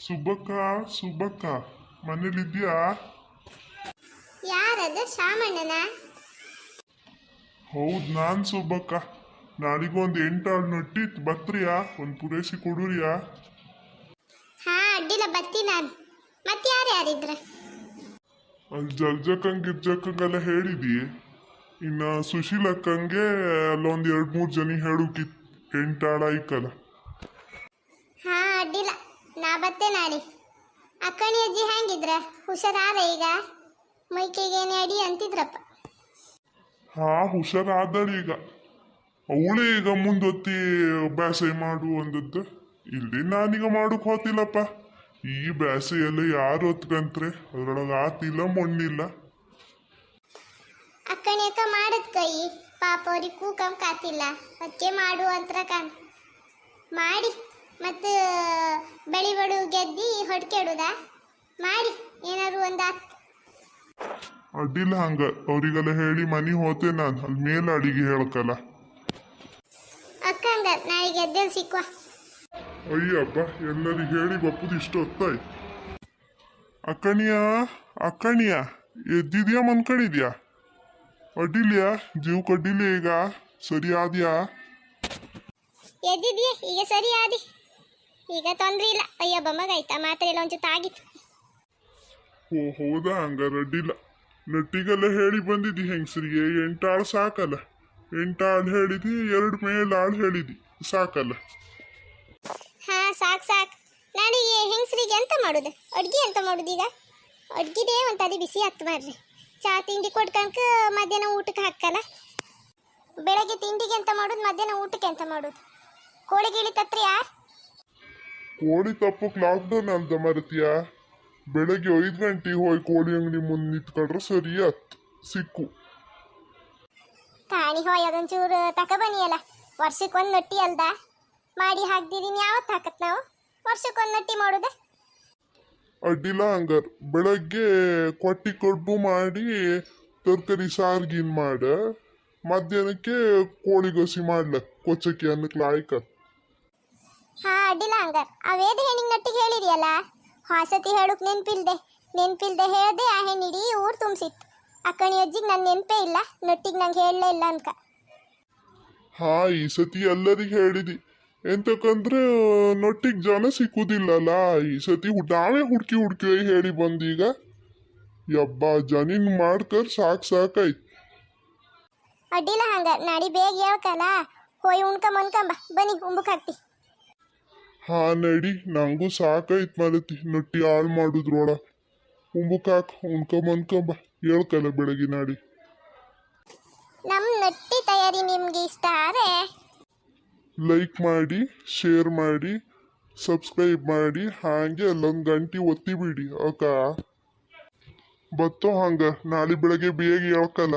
ಸುಬ್ಬಕ್ಕ ಸುಬ್ಬಕ್ಕ ಮನೇಲಿದ್ಯಾ ಯಾರದ ಶಾಮಣ್ಣನ? ಹೌದ್ ನಾನ್ ಸುಬ್ಬಕ್ಕ. ನಾಳಿಗೊಂದು ಎಂಟಾಳು ನಟ್ಟಿತ್ ಬತ್ರಿಯಾ ಒಂದು ಪೂರೈಸಿ ಕೊಡುರಿಯಾ? ಹಾ ಅಡ್ಡಿಲ್ಲ ಬತ್ತಿ ನಾನು. ಮತ್ತೆ ಯಾರು ಯಾರಿದ್ರ? ಅಲ್ಲಿ ಜಲ್ಜಕ್ಕಂಗ್ ಗಿರ್ಜಕ್ಕಂಗೆಲ್ಲ ಹೇಳಿದಿ. ಇನ್ನ ಸುಶೀಲಕ್ಕಂಗೆ ಅಲ್ಲೊಂದ್ ಎರಡ್ ಮೂರ್ ಜನ ಹೇಳುಕಿತ್ ಎಂಟಾಳ ಐಕಲ್ಲ ನಾ ಬತ್ತೆ ನಾಳೆ ಅಕ್ಕಣಿ ಅಜ್ಜಿ ಹೆಂಗಿದ್ರ? ಹುಷಾರಾದ ಈಗ? ಮೈಕೈಗೇನೆ ಅಡಿ ಅಂತಿದ್ರಪ್ಪ. ಹಾ ಹುಷಾರಾದಳು ಈಗ. ಅವಳೇ ಈಗ ಮುಂದೊತ್ತಿ ಬ್ಯಾಸೆ ಮಾಡು ಅಂದದ್ದು. ಇಲ್ಲಿ ನಾನೀಗ ಮಾಡೋಕೆ ಹೋತಿಲ್ಲಪ್ಪ. ಈ ಬ್ಯಾಸೆ ಎಲ್ಲ ಯಾರು ಹೊತ್ಕಂತ್ರೆ? ಅದ್ರೊಳಗೆ ಆತಿಲ್ಲ ಮಣ್ಣಿಲ್ಲ. ಅಕ್ಕಣಿ ಅಕ್ಕ ಮಾಡದ್ ಕೈ. ಪಾಪ ಅವ್ರಿಗೆ ಕೂಕಂ ಕಾತಿಲ್ಲ. ಅದಕ್ಕೆ ಮಾಡು ಅಂತ ಕಾಣ್. ಮಾಡಿ. ಮತ್ತು ಬೆಳಿ ಬಡು ಗೆದ್ದಿ ಹೊಡ್ಕೆಡುದ ಮಾಡಿ ಏನಾದ್ರು ಒಂದು ಅಡ್ಡಿಲ್ಲ ಹಂಗ. ಅವರಿಗೆಲ್ಲ ಹೇಳಿ ಮನಿ ಹೋತೆ ನಾನು. ಅಲ್ಲಿ ಮೇಲೆ ಅಡಿಗೆ ಹೇಳ್ಕಲ್ಲ ಅಕ್ಕ ನಾ ಈಗ ಗೆದ್ದಲ್ಲಿ ಸಿಕ್ಕುವ ಅಯ್ಯಪ್ಪ ಎಲ್ಲರಿಗೆ ಹೇಳಿ ಬಪ್ಪುದು ಇಷ್ಟು ಹೊತ್ತಾಯ್ ಅಕ್ಕಣಿಯ ಅಕ್ಕಣಿಯ ಎದ್ದಿದ್ಯಾ ಮನ್ಕಡಿದ್ಯಾ? ಅಡ್ಡಿಲ್ಯಾ? ಜೀವ ಕಡ್ಡಿಲ್ಲ ಈಗ? ಸರಿ ಆದ್ಯಾ ಎದ್ದಿದ್ಯಾ? ಈಗ ಸರಿ ಆದಿ ಈಗ ತೊಂದ್ರೆ ಇಲ್ಲ. ಅಯ್ಯ ಬೊಮ್ಮಗಾಯ್ತ ಮಾತ್ರೆ ಎಲ್ಲ ಒಂಚೂರು ತಾಗಿತ್ತು. ಓ ಹೌದಾ? ಹಂಗಾರ ಅಡ್ಡಿಲ್ಲ ನಟ್ಟಿಗೆಲ್ಲ ಹೇಳಿ ಬಂದಿದ್ದಿ ಹೆಂಗಸರಿಗೆ? ಎಂಟಾಳು ಸಾಕಲ್ಲ. ಎಂಟಾಳು ಹೇಳಿದಿ ಎರಡು ಮೇಲಾಳು ಹೇಳಿದಿ. ಸಾಕಲ್ಲ. ಹಾ ಸಾಕು ಸಾಕು. ನಾಳೆಗೆ ಹೆಂಗಸರಿಗೆ ಎಂತ ಮಾಡೋದು? ಅಡ್ಗೆ ಎಂತ ಮಾಡೋದು ಈಗ? ಅಡ್ಗಿದೇ ಒಂದು ಬಿಸಿ ಹತ್ತು ಮಾಡ್ರಿ ಚಾ ತಿಂಡಿ ಕೊಟ್ಕಂಕ ಮಧ್ಯಾಹ್ನ ಊಟಕ್ಕೆ ಹಾಕಲ್ಲ? ಬೆಳಗ್ಗೆ ತಿಂಡಿಗೆ ಎಂತ ಮಾಡೋದು ಮಧ್ಯಾಹ್ನ ಊಟಕ್ಕೆ ಎಂತ ಮಾಡೋದು? ಕೋಳಿ ಗಿಳಿ ತತ್ರಿಯಾ ಕೋಳಿ ತಪ್ಪಕ್ ಲಾಕ್ಡೌನ್ ಅಂತ ಮರತಿಯ? ಬೆಳಗ್ಗೆ ಐದು ಗಂಟೆಗೆ ಹೋಗಿ ಕೋಳಿ ಅಂಗಡಿ ಮುಂದೆ ನಿಂತ್ಕೊಂಡ್ರೆ ಸರಿ ಆತ್ ಸಿಕ್ಕು. ಕಾಣಿ ಹೋಯ್ ಅದೊಂಚೂರು ತಕೊಬನ್ನಿಯಲ್ಲ ವರ್ಷಕ್ಕೊಂದು ನಟ್ಟಿ ಅಲ್ದ? ಮಾಡಿ ಹಾಕ್ದಿದ್ದೀನಿ ಯಾವತ್ತು ಹಾಕತ್ ನಾವು? ವರ್ಷಕ್ಕೊಂದು ನಟ್ಟಿ ಮಾಡೋದೆ? ಅಡ್ಡಿಲ್ಲ ಹಂಗಾರ ಬೆಳಗ್ಗೆ ಕೊಟ್ಟಿ ಕಡುಬು ಮಾಡಿ ತರಕಾರಿ ಸಾರ್ಗಿನ್ ಮಾಡ ಮಧ್ಯಾಹ್ನಕ್ಕೆ ಕೋಳಿ ಗಸಿ ಮಾಡ್ಲ ಕೊಚ್ಚಕ್ಕಿ ಅನ್ನಕ್ಕೆ ಲಾಯ್ಕ. ಹಾ ಅಡ್ಡಿಲ್ಲ ಹಂಗಾರ. ಆ ವೇದ ಹೆಣ್ಣಿಗೆ ನಟ್ಟಿಗೆ ಹೇಳಿರಿಯಲ್ಲ ಹಾಸತಿ ಹೇಳಕ್ ನೆನ್ಪಿಲ್ದೆ ನೆನ್ಪಿಲ್ದೆ ಹೇಳ್ದೆ ಆ ಹೆಣ್ಣು ಇಡೀ ಊರು ತುಂಬಿಸಿತ್ತು. ಅಕ್ಕಣಿ ಅಜ್ಜಿಗೆ ನನ್ನ ನೆನಪೇ ಇಲ್ಲ ನಟ್ಟಿಗೆ ನಂಗೆ ಹೇಳಲೇ ಇಲ್ಲ ಅನ್ಕ ಹಾ ಈ ಸತಿ ಎಲ್ಲರಿಗೆ ಹೇಳಿದಿ. ಎಂತಕ್ಕಂದ್ರೆ ನೊಟ್ಟಿಗೆ ಜನ ಸಿಕ್ಕುದಿಲ್ಲಲ್ಲ ಈ ಸತಿ ಹು- ನಾವೇ ಹುಡುಕಿ ಹುಡ್ಕಿ ಹೇಳಿ ಬಂದೀಗ. ಯಬ್ಬ ಜನಿನ್ ಮಾಡ್ಕರ್ ಸಾಕ್ ಸಾಕಾಯ್ತು. ಅಡ್ಡಿಲ್ಲ ಹಂಗಾರ ನಾಡಿ ಬೇಗ ಹೇಳ್ಕಲ್ಲ ಹೋಯ್ ಉಣ್ಕ ಮನ್ಕಂಬ ಬನ್ನಿ ಉಂಬಕ್ ಹಾಕ್ತಿ. ಹಾ ನಡಿ. ನಂಗೂ ಸಾಕಾಯ್ತು ಮಲತಿ. ನಟ್ಟಿ ಹಾಳು ಮಾಡಿದ್ರೋಡ ಉಂಬುಕಾಕ್ ಉಣ್ಕೊಂಬನ್ಕೊಂಬ ಹೇಳ್ಕಲ್ಲ ಬೆಳಗ್ಗೆ ನಾಡಿ. ನಮ್ಮ ನಟ್ಟಿ ತಯಾರಿ ನಿಮ್ಗೆ ಇಷ್ಟ ಆದರೆ? ಲೈಕ್ ಮಾಡಿ ಶೇರ್ ಮಾಡಿ ಸಬ್ಸ್ಕ್ರೈಬ್ ಮಾಡಿ. ಹಾಗೆ ಅಲ್ಲೊಂದು ಗಂಟೆ ಒತ್ತಿ ಬಿಡಿ ಓಕ ಬತ್ತೋ ಹಂಗ. ನಾಳೆ ಬೆಳಗ್ಗೆ ಬೇಗ ಹೇಳ್ಕಲ್ಲ